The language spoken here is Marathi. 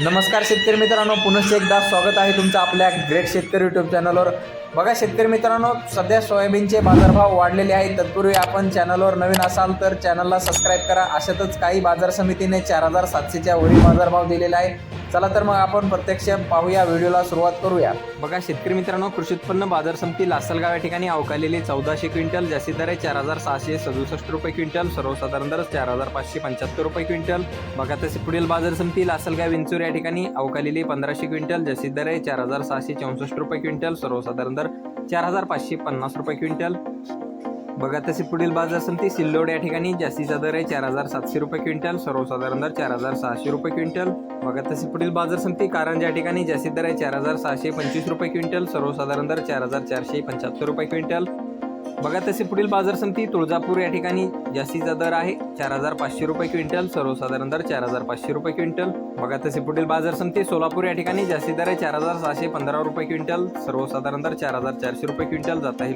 नमस्कार शेतकरी मित्रांनो पुनश्च एकदा स्वागत आहे तुमचं आपल्या ग्रेट शेतकरी युट्यूब चॅनलवर बघा शेतकरी मित्रांनो सध्या सोयाबीनचे बाजारभाव वाढलेले आहेत. तत्पूर्वी आपण चॅनलवर नवीन असाल तर चॅनलला सबस्क्राईब करा. अशातच काही बाजार समितीने चार हजार सातशेच्या वरील बाजारभाव दिलेला आहे. चला तर मग आपण प्रत्यक्ष पाहूया व्हिडिओला सुरुवात करूया. बघा शेतकरी मित्रांनो कृषी उत्पन्न बाजार समिती लासलगाव या ठिकाणी अवकालेली चौदाशे क्विंटल जास्ती दर आहे चार हजार सहाशे सदुसष्ट रुपये क्विंटल सर्वसाधारण दर चार हजार पाचशे पंच्याहत्तर रुपये क्विंटल. बघा तसे पुढील बाजार समिती लासलगाव विंचूर या ठिकाणी अवकालेली पंधराशे क्विंटल जास्ती दर आहे चार हजार सहाशे चौसष्ट रुपये क्विंटल सर्वसाधारण दर चार हजार पाचशे पन्नास रुपये क्विंटल. बघा तसे पुढील बाजार समिती सिल्लोड या ठिकाणी जास्तीचा दर आहे चार हजार सातशे रुपये क्विंटल सर्वसाधारण दर चार हजार सहाशे रुपये क्विंटल. बघा तसे पुढील बाजार समिती कारंज या ठिकाणी जास्तीत दर आहे चार हजार सहाशे पंचवीस रुपये क्विंटल सर्वसाधारण दर चार हजार चारशे पंच्याहत्तर रुपये क्विंटल. बघा तसे पुढील बाजार समिती तुळजापूर या ठिकाणी जास्तीचा दर आहे चार हजार पाचशे रुपये क्विंटल सर्वसाधारण दर चार हजार पाचशे रुपये क्विंटल. बघा तसे पुढील बाजार समिती सोलापूर या ठिकाणी जास्तीत दर आहे चार हजार सहाशे पंधरा रुपये क्विंटल सर्वसाधारण दर चार हजार चारशे रुपये क्विंटल जात आहे